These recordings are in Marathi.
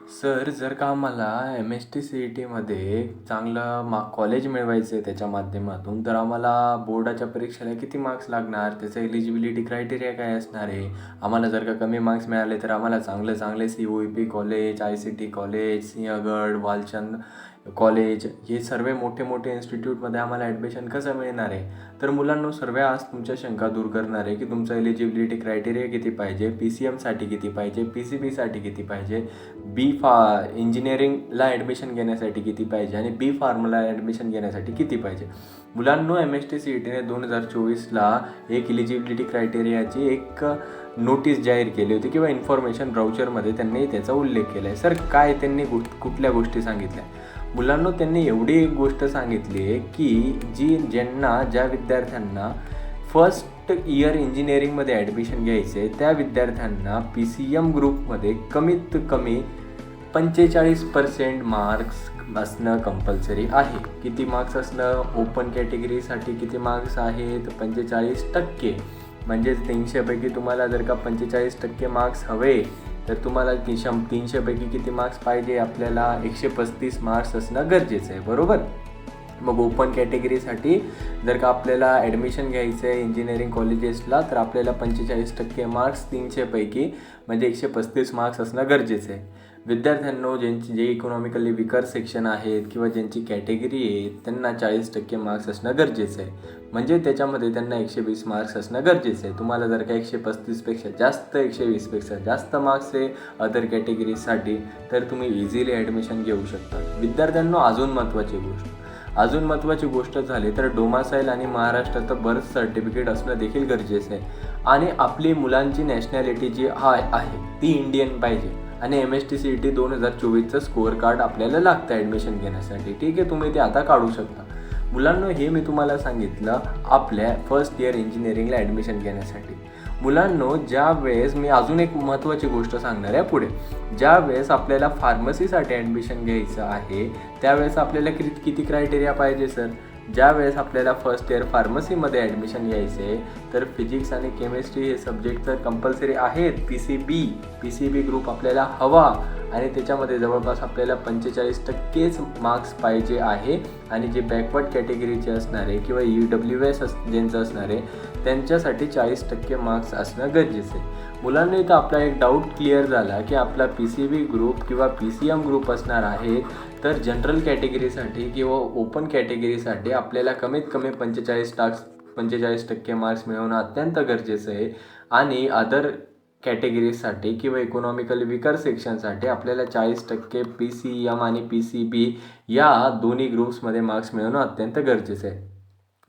सर जर का आम्हाला M S T C E टीमध्ये चांगलं मा कॉलेज मिळवायचं आहे त्याच्या माध्यमातून तर आम्हाला बोर्डाच्या परीक्षेला किती मार्क्स लागणार? त्याचं एलिजिबिलिटी क्रायटेरिया काय असणार आहे? आम्हाला जर का कमी मार्क्स मिळाले तर आम्हाला चांगले चांगले C O E P college I C T college Sinhgad Walchand college हे सर्व मोठे मोठे इन्स्टिट्यूटमध्ये आम्हाला ॲडमिशन कसं मिळणार आहे? तर मुलांनो सर्व आज तुमच्या शंका दूर करणार आहे की तुमचं एलिजिबिलिटी क्रायटेरिया किती पाहिजे पी सी एमसाठी किती पाहिजे पी सी बीसाठी किती पाहिजे बी फा इंजिनिअरिंगला ॲडमिशन घेण्यासाठी किती पाहिजे आणि बी फार्मला ॲडमिशन घेण्यासाठी किती पाहिजे. मुलांनो M S T C E टीने दोन हजार चोवीसला एक इलिजिबिलिटी क्रायटेरियाची एक नोटीस जाहीर केली होती किंवा इन्फॉर्मेशन ब्राउचरमध्ये त्यांनी त्याचा उल्लेख केला आहे सर काय त्यांनी कुठल्या गोष्टी सांगितल्या? मुलांनो त्यांनी एवढी एक गोष्ट सांगितली आहे की जी ज्यांना ज्या विद्यार्थ्यांना फर्स्ट इयर इंजिनिअरिंगमध्ये ॲडमिशन घ्यायचे त्या विद्यार्थ्यांना पी सी एम ग्रुपमध्ये कमीत कमी पंचेचाळीस पर्सेंट मार्क्स असणं कंपल्सरी आहे. किती मार्क्स असणं? ओपन कॅटेगरीसाठी किती मार्क्स आहेत? पंचेचाळीस टक्के. म्हणजेच तीनशेपैकी तुम्हाला जर का पंचेचाळीस टक्के मार्क्स हवे तर तुम्हाला ती शं तीनशेपैकी किती मार्क्स पाहिजे आपल्याला एकशे पस्तीस मार्क्स असणं गरजेचं आहे बरोबर? मग ओपन कॅटेगरीसाठी जर का आपल्याला ॲडमिशन घ्यायचं आहे इंजिनिअरिंग कॉलेजेसला तर आपल्याला पंचेचाळीस टक्के मार्क्स तीनशेपैकी म्हणजे एकशे पस्तीस मार्क्स असणं गरजेचं आहे. विद्यार्थ्यांनो ज्यांची जे इकॉनॉमिकली विकर सेक्शन आहेत किंवा ज्यांची कॅटेगरी आहे त्यांना चाळीस टक्के मार्क्स असणं गरजेचं आहे. म्हणजे त्याच्यामध्ये त्यांना एकशे वीस मार्क्स असणं गरजेचं आहे. तुम्हाला जर का एकशे पस्तीसपेक्षा जास्त एकशे वीसपेक्षा जास्त मार्क्स आहे अदर कॅटेगरीजसाठी तर तुम्ही इझिली ॲडमिशन घेऊ शकता. विद्यार्थ्यांनो अजून महत्त्वाची गोष्ट. अजून महत्त्वाची गोष्ट झाली तर डोमासाईल आणि महाराष्ट्राचं बर्थ सर्टिफिकेट असणं देखील गरजेचं आहे. आणि आपली मुलांची नॅशनॅलिटी जी हा आहे ती इंडियन पाहिजे. आणि M S T C E T दोन हजार चोवीसचं स्कोअर कार्ड आपल्याला लागतं ॲडमिशन घेण्यासाठी. ठीक आहे तुम्ही ते आता काढू शकता. मुलांना हे मी तुम्हाला सांगितलं आपल्या फर्स्ट इयर इंजिनिअरिंगला ॲडमिशन घेण्यासाठी. मुलांनो ज्या वेळेस मी अजून एक महत्त्वाची गोष्ट सांगणार आहे पुढे. ज्या वेळेस आपल्याला फार्मसीसाठी ॲडमिशन घ्यायचं आहे त्यावेळेस आपल्याला किती किती क्रायटेरिया पाहिजे सर ज्या वेळेस आपल्याला फर्स्ट इयर फार्मसीमध्ये ॲडमिशन घ्यायचे तर फिजिक्स आणि केमिस्ट्री हे सब्जेक्ट तर कंपल्सरी आहेत. P C B P C B group आपल्याला हवा आणि त्याच्यामध्ये जवळपास आपल्याला पंचेचाळीस टक्केच मार्क्स पाहिजे आहे. आणि जे बॅकवर्ड कॅटेगरीचे असणारे किंवा यू डब्ल्यू एस अस ज्यांचं असणारे त्यांच्यासाठी चाळीस टक्के मार्क्स असणं गरजेचं आहे. मुलांना इथं आपला एक डाऊट क्लिअर झाला की आपला पी सी बी ग्रुप किंवा पी सी एम ग्रुप असणार आहे तर जनरल कॅटेगरीसाठी किंवा ओपन कॅटेगरीसाठी आपल्याला कमीत कमी पंचेचाळीस टाक्स पंचेचाळीस टक्के मार्क्स मिळवणं अत्यंत गरजेचं आहे. आणि अदर कॅटेगरीजसाठी किंवा इकॉनॉमिकली विकर सेक्शनसाठी आपल्याला चाळीस टक्के पी सी एम आणि पी सी बी या दोन्ही ग्रुप्समध्ये मार्क्स मिळवणं अत्यंत गरजेचं आहे.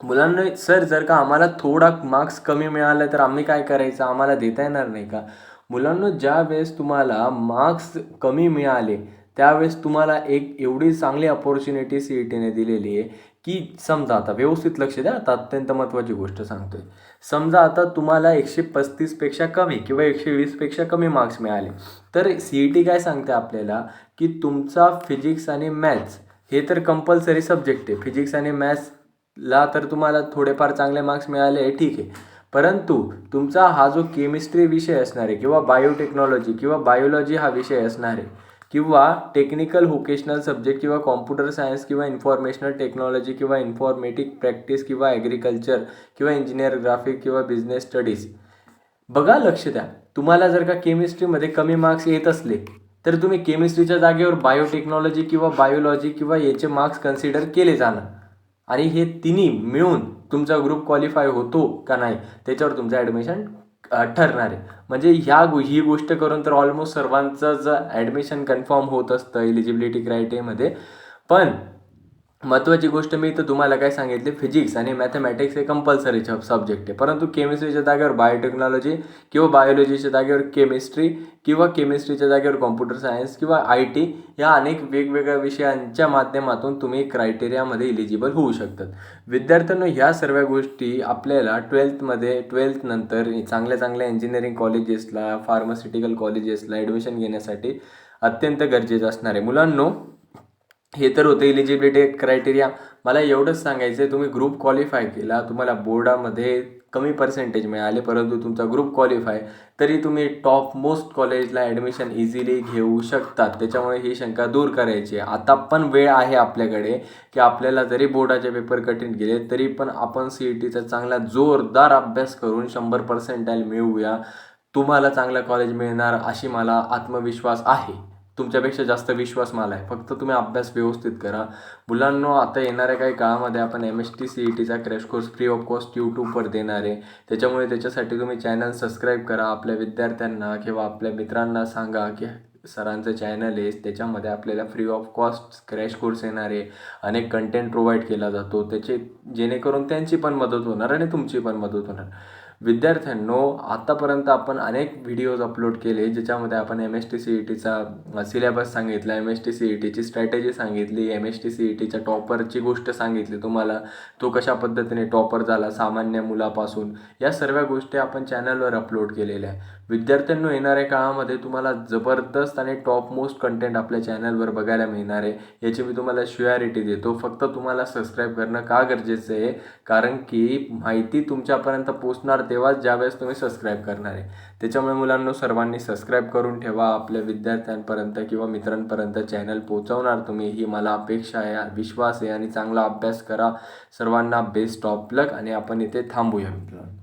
मुलांना सर जर का आम्हाला थोडा मार्क्स कमी मिळाला तर आम्ही काय करायचं? आम्हाला देता येणार नाही का? मुलांना ज्या वेळेस तुम्हाला मार्क्स कमी मिळाले त्यावेळेस तुम्हाला एक एवढी चांगली अपॉर्च्युनिटी सी ई टीने दिलेली आहे की समजा आता व्यवस्थित लक्ष द्या आता अत्यंत महत्त्वाची गोष्ट सांगतोय. समजा आता तुम्हाला एकशे पस्तीसपेक्षा कमी किंवा एकशे वीसपेक्षा कमी मार्क्स मिळाले तर सी ई टी काय सांगते आपल्याला? की तुमचा फिजिक्स आणि मॅथ्स हे तर कंपल्सरी सब्जेक्ट आहे. फिजिक्स आणि मॅथ्स ला तर तुम्हाला थोडेफार चांगले मार्क्स मिळाले ठीक आहे. परंतु तुमचा हा जो केमिस्ट्री विषय असणार आहे किंवा बायोटेक्नॉलॉजी किंवा बायोलॉजी हा विषय असणार आहे किंवा टेक्निकल व्होकेशनल सब्जेक्ट किंवा कॉम्प्युटर सायन्स किंवा इन्फॉर्मेशनल टेक्नॉलॉजी किंवा इन्फॉर्मेटिक प्रॅक्टिस किंवा ॲग्रिकल्चर किंवा इंजिनियर ग्राफिक किंवा बिझनेस स्टडीज बघा लक्ष द्या. तुम्हाला जर का केमिस्ट्रीमध्ये कमी मार्क्स येत असले तर तुम्ही केमिस्ट्रीच्या जागेवर बायोटेक्नॉलॉजी किंवा बायोलॉजी किंवा याचे मार्क्स कन्सिडर केले जाणार. आणि हे तिन्ही मिळून तुमचा ग्रुप क्वालिफाय होतो का नाही त्याच्यावर तुमचं ॲडमिशन ठरणार आहे. म्हणजे ह्या गो ही गोष्ट करून तर ऑलमोस्ट सर्वांचंच ॲडमिशन कन्फर्म होत असतं एलिजिबिलिटी क्रायटेरियामध्ये पण महत्त्वाची गोष्ट मी तर तुम्हाला काय सांगितली? फिजिक्स आणि मॅथमॅटिक्स हे कंपल्सरी सब्जेक्ट आहे. परंतु केमिस्ट्रीच्या जागेवर बायोटेक्नॉलॉजी किंवा बायोलॉजीच्या जागेवर केमिस्ट्री किंवा केमिस्ट्रीच्या जागेवर कॉम्प्युटर सायन्स किंवा आय टी या अनेक वेगवेगळ्या विषयांच्या माध्यमातून तुम्ही क्रायटेरियामध्ये इलिजिबल होऊ शकतात. विद्यार्थ्यांना ह्या सर्व गोष्टी आपल्याला ट्वेल्थमध्ये ट्वेल्थनंतर चांगल्या चांगल्या इंजिनिअरिंग कॉलेजेसला फार्मास्युटिकल कॉलेजेसला ॲडमिशन घेण्यासाठी अत्यंत गरजेचं असणार आहे. मुलांनो हे तर होतं इलिजिबिलिटी क्रायटेरिया मला एवढंच सांगायचं आहे तुम्ही ग्रुप क्वालिफाय केला तुम्हाला बोर्डामध्ये कमी पर्सेंटेज मिळाले परंतु तुमचा ग्रुप क्वालिफाय तरी तुम्ही टॉप मोस्ट कॉलेजला ॲडमिशन इझिली घेऊ शकतात. त्याच्यामुळे ही शंका दूर करायची आहे. आता पण वेळ आहे आपल्याकडे की आपल्याला जरी बोर्डाचे पेपर कठीण गेले तरी पण आपण सी ई टीचा चांगला जोरदार अभ्यास करून शंभर पर्सेंटाईल मिळवूया. तुम्हाला चांगलं कॉलेज मिळणार अशी मला आत्मविश्वास आहे. तुमच्यापेक्षा जास्त विश्वास मला आहे. फक्त तुम्ही अभ्यास व्यवस्थित करा. मुलांनो आता येणाऱ्या काही काळामध्ये आपण M S T C E टीचा crash course free of cost यूट्यूबवर देणार आहे. त्याच्यामुळे त्याच्यासाठी तुम्ही चॅनल सबस्क्राईब करा. आपल्या विद्यार्थ्यांना किंवा आपल्या मित्रांना सांगा की सरांचं चॅनल आहे. त्याच्यामध्ये आपल्याला free of cost crash course येणार आहे. अनेक कंटेंट प्रोव्हाइड केला जातो. त्याचे जेणेकरून त्यांची पण मदत होणार आणि तुमची पण मदत होणार. विद्यार्थ्यांनो आत्तापर्यंत आपण अनेक व्हिडिओज अपलोड केले ज्याच्यामध्ये आपण M S T C E टीचा सिलेबस सांगितला M S T C E टीची स्ट्रॅटेजी सांगितली M S T C E टीच्या टॉपरची गोष्ट सांगितली तुम्हाला तो कशा पद्धतीने टॉपर झाला सामान्य मुलापासून या सर्व गोष्टी आपण चॅनलवर अपलोड केलेल्या. आहे विद्यार्थ्यांनो येणाऱ्या काळामध्ये तुम्हाला जबरदस्त आणि टॉप मोस्ट कंटेंट आपल्या चॅनलवर बघायला मिळणार आहे. याची मी तुम्हाला शुअरिटी देतो. फक्त तुम्हाला सबस्क्राईब करणं का गरजेचं आहे? कारण की माहिती तुमच्यापर्यंत पोचणार तेव्हाच ज्यावेळेस तुम्ही सबस्क्राईब करणार आहे. त्याच्यामुळे मुलांनो सर्वांनी सबस्क्राईब करून ठेवा. आपल्या विद्यार्थ्यांपर्यंत किंवा मित्रांपर्यंत चॅनल पोहोचवणार तुम्ही. ही मला अपेक्षा आहे विश्वास आहे आणि चांगला अभ्यास करा. सर्वांना बेस्ट ऑफ लक आणि आपण इथे थांबूया मित्रांनो.